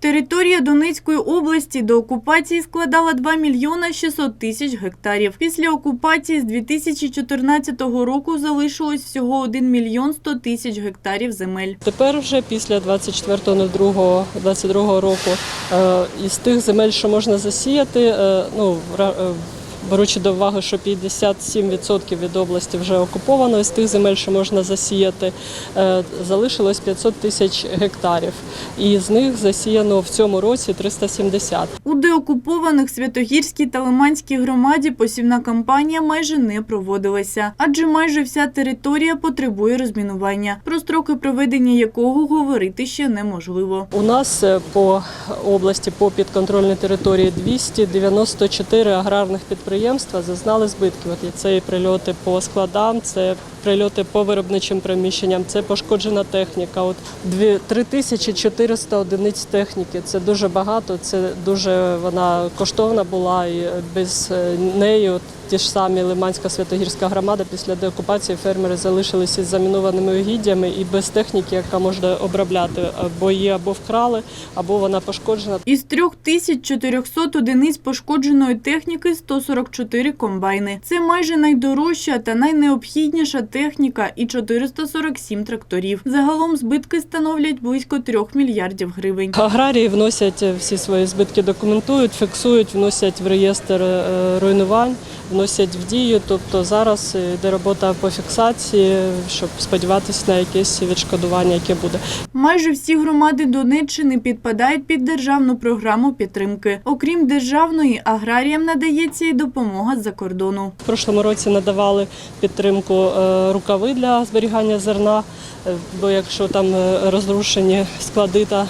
Територія Донецької області до окупації складала 2 мільйона 600 тисяч гектарів. Після окупації з 2014 року залишилось всього 1 мільйон 100 тисяч гектарів земель. Тепер вже після 24.02.22 року е, із тих земель, що можна засіяти, е, ну е, беручи до уваги, що 57% від області вже окуповано, з тих земель, що можна засіяти, е, залишилось 500 тисяч гектарів. І з них засіяно в цьому році 370. У деокупованих Святогірській та Лиманській громаді посівна кампанія майже не проводилася, адже майже вся територія потребує розмінування, про строки проведення якого говорити ще неможливо. У нас е, по області по підконтрольній території 294 аграрних підприємства зазнали збитків. От це і прильоти по складам, це прильоти по виробничим приміщенням, це пошкоджена техніка. От дві- 3400 одиниць техніки. Це дуже багато. Це дуже вона коштовна була і без е, неї. От ті ж самі Лиманська Святогірська громада після деокупації фермери залишилися із замінованими угіддями і без техніки, яка можна обробляти, або її або вкрали, або вона пошкоджена. Із 3400 одиниць пошкодженої техніки 144 комбайни. Це майже найдорожча та найнеобхідніша техніка і 447 тракторів. Загалом збитки становлять близько 3 мільярдів гривень. Аграрії вносять всі свої збитки, документують, фіксують, вносять в реєстр е, руйнувань, вносять в дію. Тобто зараз йде робота по фіксації, щоб сподіватися на якесь відшкодування, яке буде. Майже всі громади Донеччини підпадають під державну програму підтримки. Окрім державної, аграріям надається і допомога з-за кордону. В прошлому році надавали підтримку е, рукави для зберігання зерна, е, бо якщо там е, розрушені склади та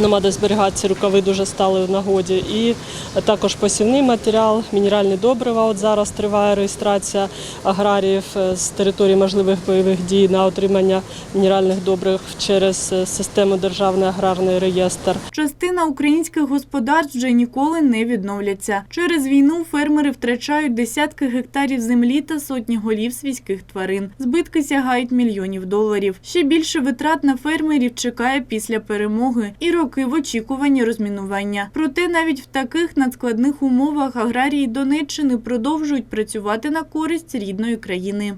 нема де зберігати, ці рукави дуже стали в нагоді. І також посівний матеріал, мінеральні добрива. От зараз триває реєстрація аграріїв е, з території можливих бойових дій на отримання мінеральних добрив через е, систему Державний аграрний реєстр. Частина українських господарств вже ніколи не відновляться. Через війну фермери втрачають десятки гектарів землі та сотні голів свійських тварин. Збитки сягають мільйонів доларів. Ще більше витрат на фермерів чекає після перемоги і роки в очікуванні розмінування. Проте навіть в таких надскладних умовах аграрії Донеччини продовжують працювати на користь рідної країни.